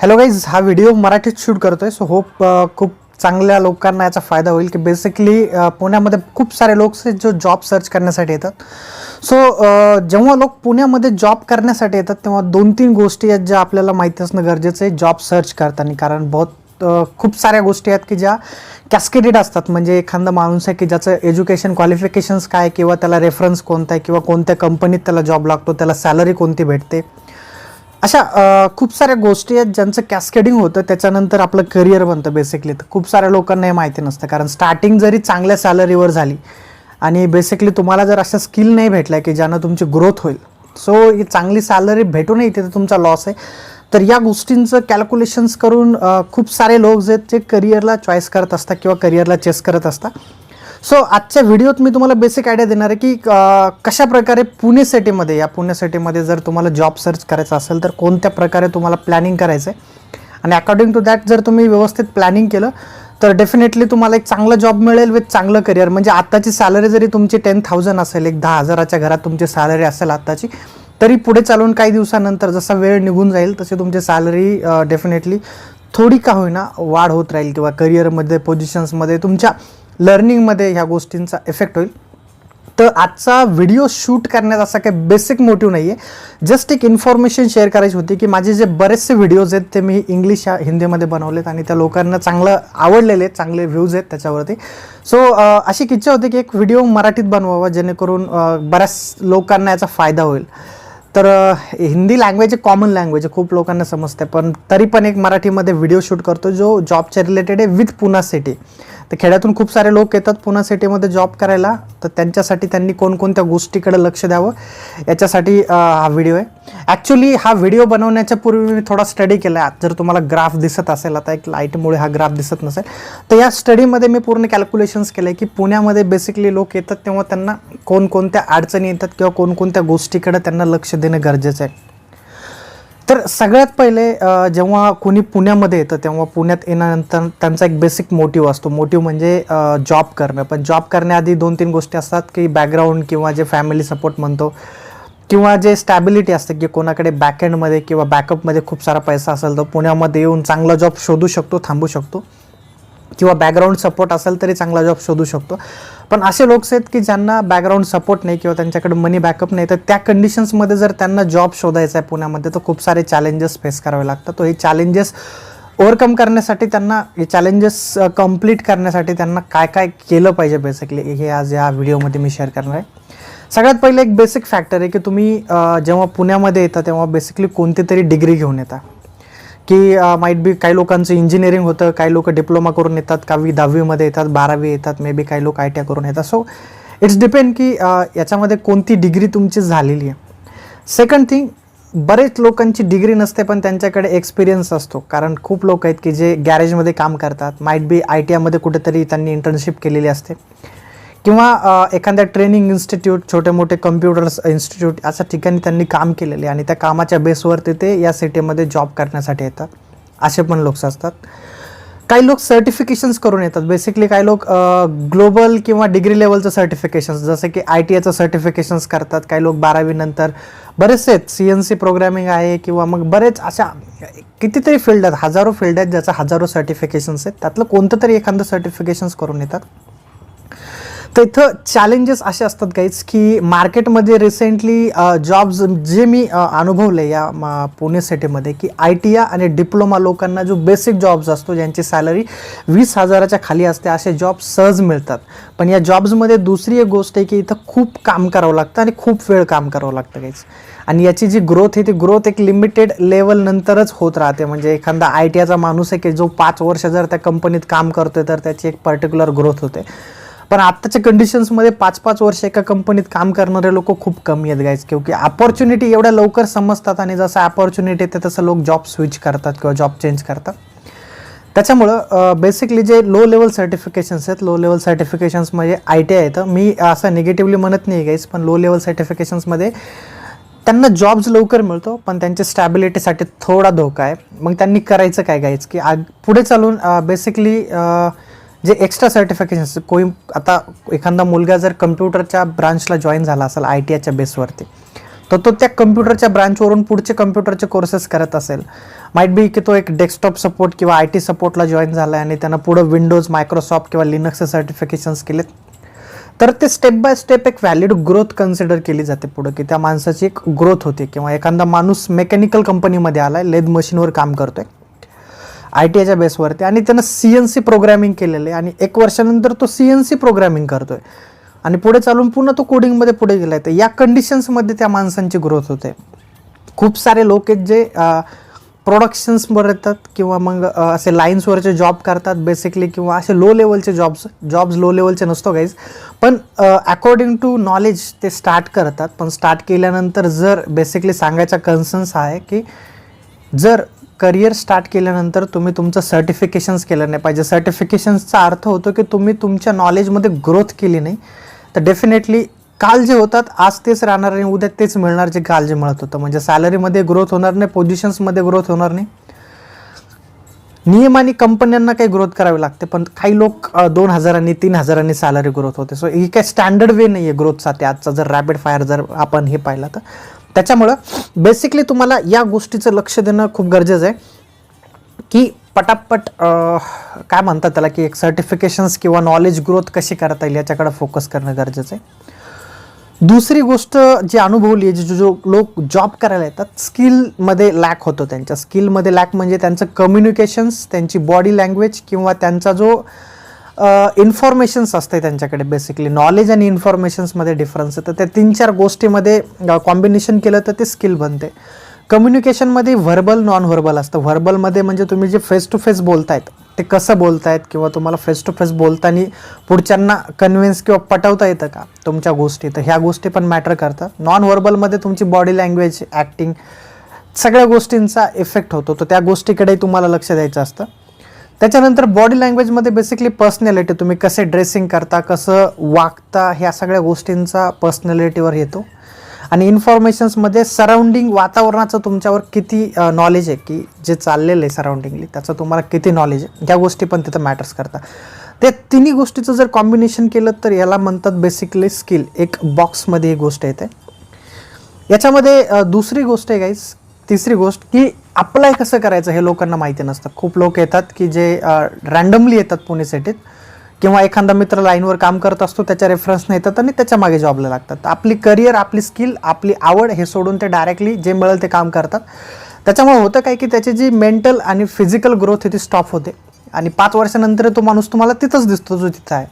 Hello guys हा video मराठीत shoot करतो आहे सो होप खूप चांगल्या लोकांना याचा फायदा होईल की बेसिकली uh, पुण्यामध्ये खूप सारे लोक आहेत जो जॉब सर्च करण्यासाठी येतात. सो uh, जेव्हा लोक पुण्यामध्ये जॉब करण्यासाठी येतात तेव्हा दोन तीन गोष्टी आहेत ज्या आपल्याला माहिती असणं गरजेचं आहे. जॉब सर्च करताना कारण बहुत uh, खूप साऱ्या गोष्टी आहेत की ज्या कॅस्केटेड असतात. म्हणजे एखादा माणूस आहे की ज्याचं एज्युकेशन क्वालिफिकेशन्स काय किंवा त्याला रेफरन्स कोणता आहे किंवा कोणत्या कंपनीत त्याला जॉब लागतो त्याला सॅलरी कोणती भेटते. अशा खूप साऱ्या गोष्टी आहेत ज्यांचं कॅस्केडिंग होतं त्याच्यानंतर आपलं करिअर बनतं बेसिकली तर खूप साऱ्या लोकांना हे माहिती नसतं. कारण स्टार्टिंग जरी चांगल्या सॅलरीवर झाली आणि बेसिकली तुम्हाला जर अशा स्किल नाही भेटल्या की ज्यानं तुमची ग्रोथ होईल. सो ही चांगली सॅलरी भेटूनही तिथे तुमचा लॉस आहे. तर या गोष्टींचं कॅल्क्युलेशन्स करून खूप सारे लोक जे आहेत ते करिअरला चॉईस करत असतात किंवा करिअरला चेस करत असतात सो आजच्या व्हिडिओत मी तुम्हाला बेसिक आयडिया देणार आहे की कशा प्रकारे पुणे सिटीमध्ये या पुणे सिटीमध्ये जर तुम्हाला जॉब सर्च करायचा असेल तर कोणत्या प्रकारे तुम्हाला प्लॅनिंग करायचं आहे आणि अकॉर्डिंग टू दॅट जर तुम्ही व्यवस्थित प्लॅनिंग केलं तर डेफिनेटली तुम्हाला एक चांगला जॉब मिळेल विथ चांगलं करिअर म्हणजे आत्ताची सॅलरी जरी तुमची टेन थाउजंड असेल एक दहा हजाराच्या घरात तुमची सॅलरी असेल आत्ताची तरी पुढे चालून काही दिवसानंतर जसा वेळ निघून जाईल तशी तुमची सॅलरी डेफिनेटली थोडी का होईना वाढ होत राहील किंवा करिअरमध्ये पोझिशन्समध्ये तुमच्या लर्निंगमध्ये ह्या गोष्टींचा इफेक्ट होईल. तर आजचा व्हिडिओ शूट करण्यात असा काही बेसिक मोटिव्ह नाही आहे जस्ट एक इन्फॉर्मेशन शेअर करायची होती की माझे जे बरेचसे व्हिडिओज आहेत ते मी इंग्लिश या हिंदीमध्ये बनवलेत आणि त्या लोकांना चांगलं आवडलेले आहेत चांगले व्ह्यूज आहेत त्याच्यावरती. सो अशी इच्छा होती की एक व्हिडिओ मराठीत बनवावा जेणेकरून बऱ्याच लोकांना याचा फायदा होईल. तर हिंदी लँग्वेज आहे कॉमन लँग्वेज आहे खूप लोकांना समजते पण तरी पण एक मराठीमध्ये व्हिडिओ शूट करतो जो जॉबच्या रिलेटेड आहे विथ पुना सिटी तर खेड्यातून खूप सारे लोक येतात पुणे सिटीमध्ये जॉब करायला. तर त्यांच्यासाठी त्यांनी कोणकोणत्या गोष्टीकडे लक्ष द्यावं? याच्यासाठी हा व्हिडिओ आहे. ॲक्च्युली हा व्हिडिओ बनवण्याच्या पूर्वी मी थोडा स्टडी केला आहे जर तुम्हाला ग्राफ दिसत असेल आता एक लाईटमुळे हा ग्राफ दिसत नसेल तर या स्टडीमध्ये मी पूर्ण कॅल्क्युलेशन्स केलं आहे की पुण्यामध्ये बेसिकली लोक येतात तेव्हा त्यांना कोणकोणत्या अडचणी येतात किंवा कोणकोणत्या गोष्टीकडे त्यांना लक्ष देणं गरजेचं आहे. तर सगळ्यात पहिले जेव्हा कोणी पुण्यामध्ये येतं तेव्हा पुण्यात येण्यानंतर त्यांचा एक बेसिक मोटिव्ह असतो. मोटिव्ह म्हणजे जॉब करणं. पण जॉब करण्याआधी दोन तीन गोष्टी असतात की बॅकग्राऊंड किंवा जे फॅमिली सपोर्ट म्हणतो किंवा जे स्टॅबिलिटी असते की कोणाकडे बॅकएंडमध्ये किंवा बॅकअपमध्ये खूप सारा पैसा असेल तर पुण्यामध्ये येऊन चांगला जॉब शोधू शकतो थांबू शकतो. किंवा बॅकग्राऊंड सपोर्ट असेल तरी चांगला जॉब शोधू शकतो. पण असे लोक आहेत की ज्यांना बॅकग्राऊंड सपोर्ट नाही किंवा त्यांच्याकडे मनी बॅकअप नाही तर त्या कंडिशन्समध्ये जर त्यांना जॉब शोधायचा आहे पुण्यामध्ये तर खूप सारे चॅलेंजेस फेस करावे लागतात. तो हे चॅलेंजेस ओव्हरकम करण्यासाठी त्यांना हे चॅलेंजेस कंप्लीट करण्यासाठी त्यांना काय काय केलं पाहिजे बेसिकली हे आज या व्हिडिओमध्ये मी शेअर करणार आहे. सगळ्यात पहिले एक बेसिक फॅक्टर आहे की तुम्ही जेव्हा पुण्यामध्ये येता तेव्हा बेसिकली कोणती तरी डिग्री घेऊन येता. की माईट बी काही लोकांचं इंजिनिअरिंग होतं काही लोक डिप्लोमा करून येतात काही दहावीमध्ये येतात बारावी येतात मे बी काही लोक आय टी आय करून येतात. सो इट्स डिपेंड की याच्यामध्ये कोणती डिग्री तुमची झालेली आहे. सेकंड थिंग बरेच लोकांची डिग्री नसते पण त्यांच्याकडे एक्सपिरियन्स असतो. कारण खूप लोक आहेत की जे गॅरेजमध्ये काम करतात. माईट बी आय टी आयमध्ये कुठेतरी त्यांनी इंटर्नशिप केलेली असते. किंवा एखाद्या ट्रेनिंग इन्स्टिट्यूट छोटे मोठे कम्प्युटर्स इन्स्टिट्यूट अशा ठिकाणी त्यांनी काम केलेले आणि त्या कामाच्या बेसवरती ते या सिटीमध्ये जॉब करण्यासाठी येतात. असे पण लोक असतात. काही लोक सर्टिफिकेशन्स करून येतात. बेसिकली काही लोक ग्लोबल किंवा डिग्री लेवलचं सर्टिफिकेशन्स जसं की आय टी आयचं सर्टिफिकेशन्स करतात. काही लोक बारावीनंतर बरेचसे आहेत सी एन सी प्रोग्रॅमिंग आहे किंवा मग बरेच अशा कितीतरी फील्ड आहेत. हजारो फील्ड आहेत ज्याचं हजारो सर्टिफिकेशन्स आहेत. त्यातलं कोणतं तरी एखादं सर्टिफिकेशन्स करून येतात. तर इथं चॅलेंजेस असे असतात काहीच की मार्केटमध्ये रिसेंटली जॉब्स जे मी अनुभवले या पुणे सिटीमध्ये की आय टी आय आणि डिप्लोमा लोकांना जो बेसिक जॉब्स असतो ज्यांची सॅलरी वीस हजाराच्या खाली असते असे जॉब सहज मिळतात. पण या जॉब्समध्ये दुसरी एक गोष्ट आहे की इथं खूप काम करावं लागतं आणि खूप वेळ काम करावं लागतं काहीच आणि याची जी ग्रोथ आहे ती ग्रोथ एक लिमिटेड लेवल नंतरच होत राहते. म्हणजे एखादा आय टी आयचा माणूस आहे की जो पाच वर्ष जर त्या कंपनीत काम करतोय तर त्याची एक पर्टिक्युलर ग्रोथ होते. पण आत्ताच्या कंडिशन्समध्ये पाच पाच वर्ष एका कंपनीत काम करणारे लोक खूप कमी आहेत गायच क्योंकि अपॉर्च्युनिटी एवढ्या लवकर समजतात आणि जसं अपॉर्च्युनिटी येते तसं लोक जॉब स्विच करतात किंवा जॉब चेंज करतात. त्याच्यामुळं बेसिकली जे लो लेवल सर्टिफिकेशन्स आहेत लो लेवल सर्टिफिकेशन्स म्हणजे आय टी आय येतं मी असं निगेटिव्हली म्हणत नाही गाईज पण लो लेवल सर्टिफिकेशन्समध्ये त्यांना जॉब्स लवकर मिळतो पण त्यांच्या स्टॅबिलिटीसाठी थोडा धोका आहे. मग त्यांनी करायचं काय गायच की आग पुढे चालून बेसिकली जे एक्स्ट्रा सर्टिफिकेशन्स कोई आता एखादा मुलगा जर कम्प्युटरच्या ब्रांचला जॉईन झाला असेल आय टी आयच्या बेसवरती तर तो त्या कम्प्युटरच्या ब्रांचवरून पुढचे कम्प्युटरचे कोर्सेस करत असेल. माईट बी की तो एक डेस्कटॉप सपोर्ट किंवा आय टी सपोर्टला जॉईन झाला आहे आणि त्यांना पुढं विंडोज मायक्रोसॉफ्ट किंवा लिनक्सचे सर्टिफिकेशन्स केलेत. तर ते स्टेप बाय स्टेप एक व्हॅलिड ग्रोथ कन्सिडर केली जाते पुढं की त्या माणसाची एक ग्रोथ होते किंवा एखादा माणूस मेकॅनिकल कंपनीमध्ये आला आहे लेद मशीनवर काम करतोय. आय टी आयच्या बेसवरती आणि त्यानं सी एन सी प्रोग्रॅमिंग केलेलं आहे. आणि एक वर्षानंतर तो सी एन सी प्रोग्रॅमिंग आहे आणि पुढे चालून पुन्हा तो कोडिंगमध्ये पुढे गेला आहे तर या कंडिशन्समध्ये त्या माणसांची ग्रोथ होते. खूप सारे लोक आहेत जे प्रोडक्शन्सवर येतात किंवा मग असे लाईन्सवरचे जॉब करतात बेसिकली किंवा असे लो लेवलचे जॉब्स जॉब्स लो लेवलचे नसतो गाईज पण अकॉर्डिंग टू नॉलेज ते स्टार्ट करतात. पण स्टार्ट केल्यानंतर जर बेसिकली सांगायचा कन्सन्स हा आहे की जर करिअर स्टार्ट केल्यानंतर तुम्ही तुमचं सर्टिफिकेशन्स केलं नाही पाहिजे. सर्टिफिकेशन्सचा अर्थ होतो की तुम्ही तुमच्या नॉलेजमध्ये ग्रोथ केली नाही. तर डेफिनेटली काल जे होतात आज तेच राहणार आणि उद्या तेच मिळणार जे काल जे मिळत होतं. म्हणजे सॅलरीमध्ये ग्रोथ होणार नाही पोझिशन्समध्ये ग्रोथ होणार नाही. नियम आणि कंपन्यांना काही ग्रोथ करावी लागते पण काही लोक दोन हजारांनी तीन हजारांनी सॅलरी ग्रोथ होते. सो ही काही स्टँडर्ड वे नाही आहे ग्रोथसाठी आजचा जर रॅपिड फायर जर आपण हे पाहिलं तर. त्याच्यामुळं बेसिकली तुम्हाला या गोष्टीचं लक्ष देणं खूप गरजेचं आहे. की पटापट काय म्हणतात त्याला की एक सर्टिफिकेशन्स किंवा नॉलेज ग्रोथ कशी करता येईल याच्याकडे फोकस करणं गरजेचं आहे. दुसरी गोष्ट जी अनुभवली आहे जी जो जो लोक जॉब करायला येतात स्किलमध्ये लॅक होतो त्यांच्या. स्किलमध्ये लॅक म्हणजे त्यांचं कम्युनिकेशन्स त्यांची बॉडी लँग्वेज किंवा त्यांचा जो इन्फॉर्मेशन्स असते त्यांच्याकडे बेसिकली नॉलेज आणि इन्फॉर्मेशन्समध्ये डिफरन्स येतं. तर त्या तीन चार गोष्टीमध्ये कॉम्बिनेशन केलं तर ते स्किल बनते. कम्युनिकेशनमध्ये व्हर्बल नॉन व्हर्बल असतं. व्हर्बलमध्ये म्हणजे तुम्ही जे फेस टू फेस बोलतायत ते कसं बोलतायत किंवा तुम्हाला फेस टू फेस बोलताना पुढच्यांना कन्व्हिन्स किंवा पटवता येतं का तुमच्या गोष्टी? तर ह्या गोष्टी पण मॅटर करतात नॉन व्हर्बलमध्ये तुमची बॉडी लँग्वेज ॲक्टिंग सगळ्या गोष्टींचा इफेक्ट होतो. तर त्या गोष्टीकडे तुम्हाला लक्ष द्यायचं असतं. त्याच्यानंतर बॉडी लँग्वेजमध्ये बेसिकली पर्सनॅलिटी तुम्ही कसे ड्रेसिंग करता कसं वागता ह्या सगळ्या गोष्टींचा पर्सनॅलिटीवर येतो. आणि इन्फॉर्मेशन्समध्ये सराउंडिंग वातावरणाचं तुमच्यावर किती नॉलेज आहे की जे चाललेलं आहे सराउंडिंगली त्याचं तुम्हाला किती नॉलेज आहे? ह्या गोष्टी पण तिथं मॅटर्स करतात. त्या तिन्ही गोष्टीचं जर कॉम्बिनेशन केलं तर याला म्हणतात बेसिकली स्किल एक बॉक्समध्ये ही गोष्ट येते. याच्यामध्ये दुसरी गोष्ट आहे गाईस तिसरी गोष्ट की अप्लाय कसं करायचं हे लोकांना माहिती नसतं. खूप लोक येतात की जे रँडमली येतात पुणे सिटीत किंवा एखादा मित्र लाईनवर काम करत असतो त्याच्या रेफरन्सने येतात आणि त्याच्यामागे जॉबला लागतात. आपली करिअर आपली स्किल आपली आवड हे सोडून ते डायरेक्टली जे मिळेल ते काम करतात. त्याच्यामुळे होतं काय की त्याची जी मेंटल आणि फिजिकल ग्रोथ आहे ती स्टॉप होते. आणि पाच वर्षानंतर तो माणूस तुम्हाला तिथंच दिसतो जो तिथं आहे.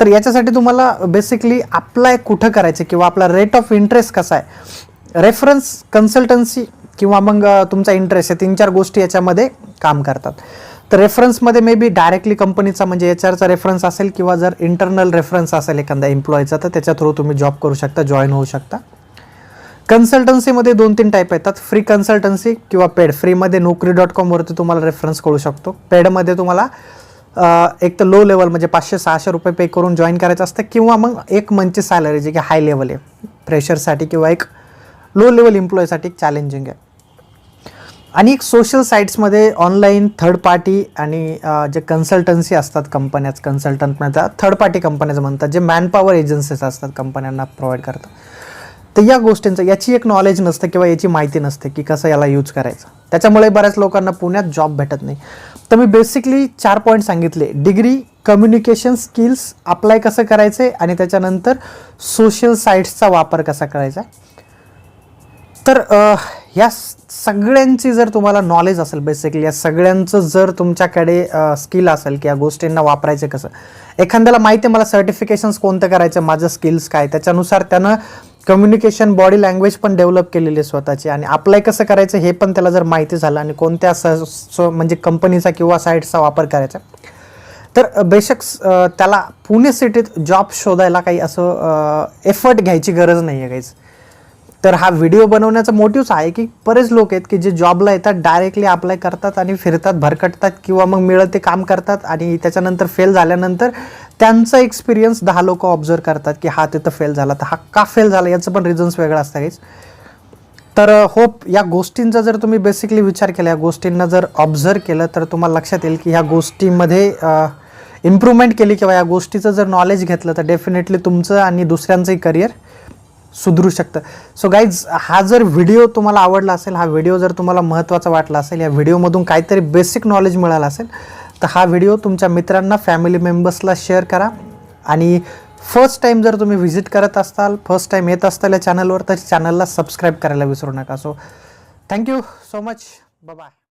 तर याच्यासाठी तुम्हाला बेसिकली अप्लाय कुठं करायचं किंवा आपला रेट ऑफ इंटरेस्ट कसा आहे? रेफरन्स कन्सल्टन्सी किंवा मग तुमचा इंटरेस्ट आहे तीन चार गोष्टी याच्यामध्ये काम करतात. तर रेफरन्समध्ये मे बी डायरेक्टली कंपनीचा म्हणजे एच आरचा रेफरन्स असेल किंवा जर इंटरनल रेफरन्स असेल एखादा एम्प्लॉईचा तर त्याच्या थ्रू तुम्ही जॉब करू शकता जॉईन होऊ शकता. कन्सल्टन्सीमध्ये दोन तीन टाईप येतात. फ्री कन्सल्टन्सी किंवा पेड फ्रीमध्ये नोकरी डॉट कॉमवरती तुम्हाला रेफरन्स कळू शकतो. पेडमध्ये तुम्हाला एक तर लो लेवल म्हणजे पाचशे सहाशे रुपये पे करून जॉईन करायचं असतं किंवा मग एक मंथची सॅलरी जी की हाय लेवल आहे. फ्रेशरसाठी किंवा एक लो लेवल एम्प्लॉईसाठी एक चॅलेंजिंग आहे. आणि एक सोशल साईट्समध्ये ऑनलाईन थर्ड पार्टी आणि जे कन्सल्टन्सी असतात कंपन्याच कन्सल्टंट म्हणतात थर्ड पार्टी कंपन्याच म्हणतात जे मॅनपॉवर एजन्सीज असतात कंपन्यांना प्रोव्हाइड करतात. तर या गोष्टींचं याची एक नॉलेज नसतं किंवा याची माहिती नसते की कसं याला यूज करायचं. त्याच्यामुळे बऱ्याच लोकांना पुण्यात जॉब भेटत नाही. तर मी बेसिकली चार पॉईंट सांगितले. डिग्री कम्युनिकेशन स्किल्स अप्लाय कसं करायचं आणि त्याच्यानंतर सोशल साईट्सचा वापर कसा करायचा. तर ह्या या सगळ्यांची जर तुम्हाला नॉलेज असेल बेसिकली या सगळ्यांचं जर तुमच्याकडे स्किल असेल की या गोष्टींना वापरायचं कसं एखाद्याला माहिती आहे मला सर्टिफिकेशन्स कोणतं करायचं माझं स्किल्स काय त्याच्यानुसार त्यानं कम्युनिकेशन बॉडी लँग्वेज पण डेव्हलप केलेली आहे स्वतःची आणि अप्लाय कसं करायचं हे पण त्याला जर माहिती झालं आणि कोणत्या स म्हणजे कंपनीचा किंवा साईटचा वापर करायचा. तर बेशक त्याला पुणे सिटीत जॉब शोधायला काही असं एफर्ट घ्यायची गरज नाही आहे काहीच. तर हा व्हिडिओ बनवण्याचा मोटिव्स आहे की बरेच लोक आहेत की जे जॉबला येतात डायरेक्टली अप्लाय करतात आणि फिरतात भरकटतात किंवा मग मिळत ते काम करतात आणि त्याच्यानंतर फेल झाल्यानंतर त्यांचा एक्सपिरियन्स दहा लोक ऑब्झर्व करतात की हा तिथं फेल झाला तर हा का फेल झाला याचं पण रिझन्स वेगळं असतं काहीच तर होप या गोष्टींचा जर तुम्ही बेसिकली विचार केला या गोष्टींना जर ऑब्झर्व केलं तर तुम्हाला लक्षात येईल की ह्या गोष्टीमध्ये इम्प्रूव्हमेंट केली किंवा या गोष्टीचं जर नॉलेज घेतलं तर डेफिनेटली तुमचं आणि दुसऱ्यांचंही करिअर सुधरू शकतं. सो गाईज हा जर व्हिडिओ तुम्हाला आवडला असेल हा व्हिडिओ जर तुम्हाला महत्त्वाचा वाटला असेल या व्हिडिओमधून काहीतरी बेसिक नॉलेज मिळालं असेल तर हा व्हिडिओ तुमच्या मित्रांना फॅमिली मेंबर्सला शेअर करा. आणि फर्स्ट टाईम जर तुम्ही व्हिजिट करत असताल फर्स्ट टाईम येत असताल या चॅनलवर तर चॅनलला सबस्क्राईब करायला विसरू नका. So thank you so much bye